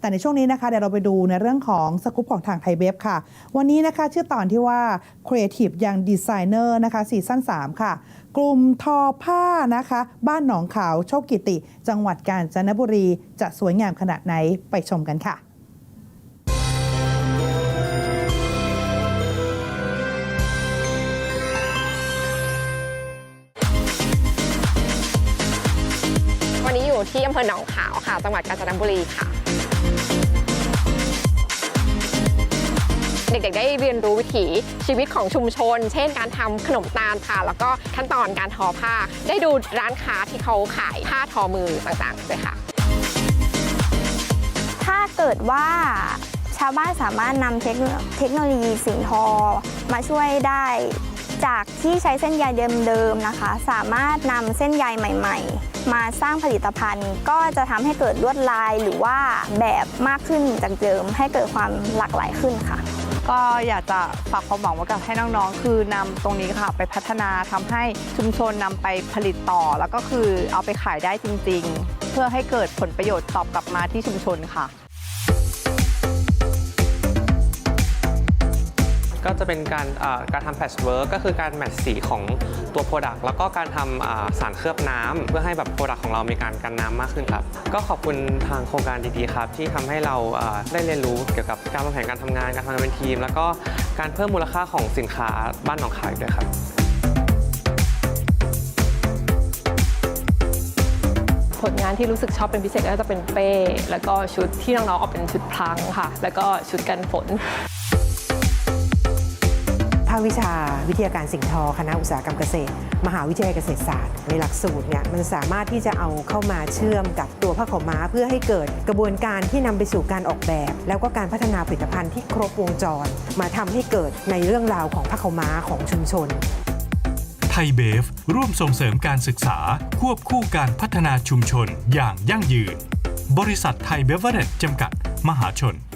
แต่ในช่วงนี้นะคะเดี๋ยวเราไปดูในเรื่องของสกู๊ปของทางไทยเบฟค่ะ วันนี้นะคะชื่อตอนที่ว่า Creative Young Designer นะคะซีซั่น3 ค่ะกลุ่มทอผ้านะคะ บ้านหนองขาวโชคกิติ จังหวัดกาญจนบุรี จะสวยงามขนาดไหนไปชมกันค่ะวันนี้อยู่ที่อำเภอหนองขาวค่ะ จังหวัดกาญจนบุรีค่ะ เด็กๆ ได้เรียนรู้วิถีชีวิตของชุมชน เช่นการทำขนมตาลค่ะ แล้วก็ขั้นตอนการทอผ้า ได้ดูร้านค้าที่เขาขายผ้าทอมือต่างๆด้วยค่ะ ถ้าเกิดว่าชาวบ้านสามารถนำเทคโนเทคโนโลยีสิ่งทอมาช่วยได้ จากที่ใช้เส้นใยเดิมๆนะคะ สามารถนำเส้นใยใหม่ ๆ มาสร้างผลิตภัณฑ์ ก็จะทำให้เกิดลวดลายหรือว่าแบบมากขึ้นจากเดิม ให้เกิดความหลากหลายขึ้นค่ะ ก็อยากจะฝากความหวังไว้กับให้น้องๆ คือนำตรงนี้ค่ะ ไปพัฒนาทำให้ชุมชนนำไปผลิตต่อ แล้วก็คือเอาไปขายได้จริง ๆ เพื่อให้เกิดผลประโยชน์ตอบกลับมาที่ชุมชนค่ะ จะเป็นการการทำแพชเวิร์กก็คือการแมทสีของตัวโปรดักต์แล้วก็การทำสารเคลือบน้ำเพื่อให้แบบโปรดักต์ของเรามีการกันน้ำมากขึ้นครับ ก็ขอบคุณทางโครงการดีๆครับ ที่ทำให้เราได้เรียนรู้เกี่ยวกับการวางแผนการทำงานการทำงานเป็นทีม แล้วก็การเพิ่มมูลค่าของสินค้าบ้านหนองขายด้วยครับผลงานที่รู้สึกชอบเป็นพิเศษก็จะเป็นเป้ แล้วก็ชุดที่น้องๆออกเป็นชุดพลังค่ะ แล้วก็ชุดกันฝน ควิชาวิทยาการสิ่งทอ คณะอุตสาหกรรมเกษตร มหาวิทยาลัยเกษตรศาสตร์ ในหลักสูตรเนี่ยมันสามารถที่จะเอาเข้ามาเชื่อมกับตัวผ้าขาวม้าเพื่อให้เกิดกระบวนการที่นำไปสู่การออกแบบ แล้วก็การพัฒนาผลิตภัณฑ์ที่ครบวงจร มาทำให้เกิดในเรื่องราวของผ้าขาวม้าของชุมชนไทยเบฟร่วมส่งเสริมการศึกษาควบคู่การพัฒนาชุมชนอย่างยั่งยืน บริษัทไทยเบเวอร์เรจจำกัด มหาชน